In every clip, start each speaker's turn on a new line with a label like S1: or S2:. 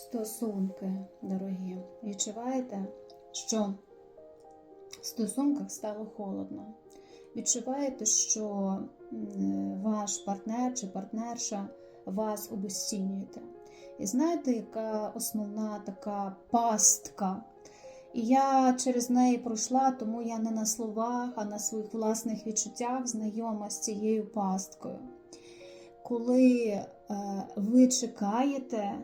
S1: Стосунки, дорогі, відчуваєте, що в стосунках стало холодно. Відчуваєте, що ваш партнер чи партнерша вас обесцінюєте. І знаєте, яка основна така пастка? І я через неї пройшла, тому я не на словах, а на своїх власних відчуттях знайома з цією пасткою. Коли е, ви чекаєте,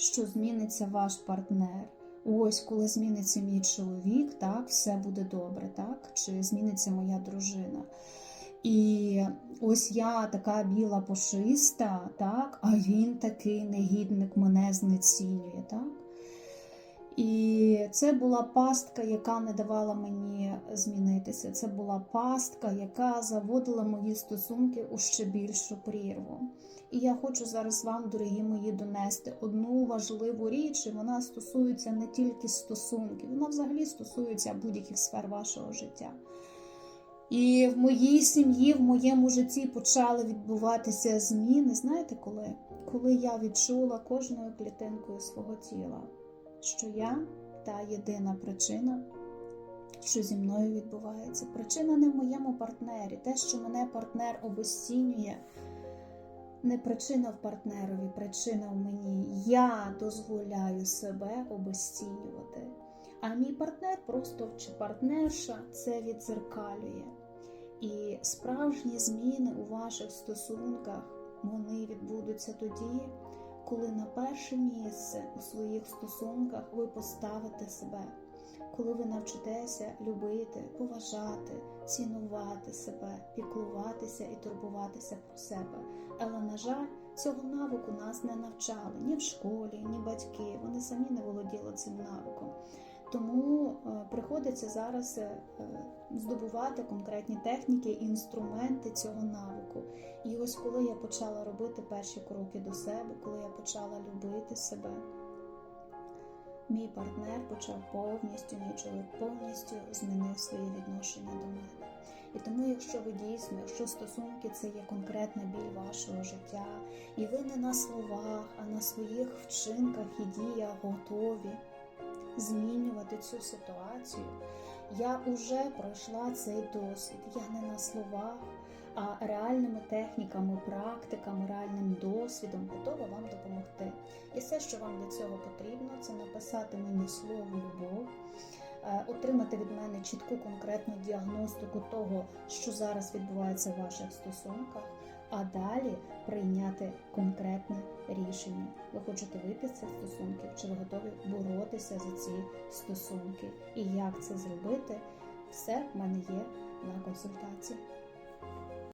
S1: що зміниться ваш партнер. Ось, коли зміниться мій чоловік, так, все буде добре, так? Чи зміниться моя дружина. І ось я така біла пушиста, так, а він такий негідник мене знецінює. Так? І це була пастка, яка не давала мені змінитися. Це була пастка, яка заводила мої стосунки у ще більшу прірву. І я хочу зараз вам, дорогі мої, донести одну важливу річ, і вона стосується не тільки стосунків, вона взагалі стосується будь-яких сфер вашого життя. І в моїй сім'ї, в моєму житті почали відбуватися зміни. Знаєте коли? Коли я відчула кожною клітинкою свого тіла, що я та єдина причина, що зі мною відбувається. Причина не в моєму партнері. Те, що мене партнер обесцінює, не причина в партнерові, причина в мені. Я дозволяю себе обесцінювати. А мій партнер просто чи партнерша це відзеркалює. І справжні зміни у ваших стосунках вони відбудуться тоді, коли на перше місце у своїх стосунках ви поставите себе, коли ви навчитеся любити, поважати, цінувати себе, піклуватися і турбуватися про себе. Але, на жаль, цього навику нас не навчали ні в школі, ні батьки. Вони самі не володіли цим навиком. Тому е, приходиться зараз е, здобувати конкретні техніки і інструменти цього навику. І ось коли я почала робити перші кроки до себе, коли я почала любити себе, мій партнер почав повністю, мій чоловік повністю змінив свої відношення до мене. І тому, якщо ви дійсно, якщо стосунки це є конкретна біль вашого життя, і ви не на словах, а на своїх вчинках і діях готові змінювати цю ситуацію. Я вже пройшла цей досвід. Я не на словах, а реальними техніками, практиками, реальним досвідом готова вам допомогти. І все, що вам для цього потрібно, це написати мені слово любов, е, отримати від мене чітку конкретну діагностику того, що зараз відбувається в ваших стосунках. А далі прийняти конкретне рішення. Ви хочете вийти з цих стосунків, чи ви готові боротися за ці стосунки? І як це зробити? Все в мене є на консультації.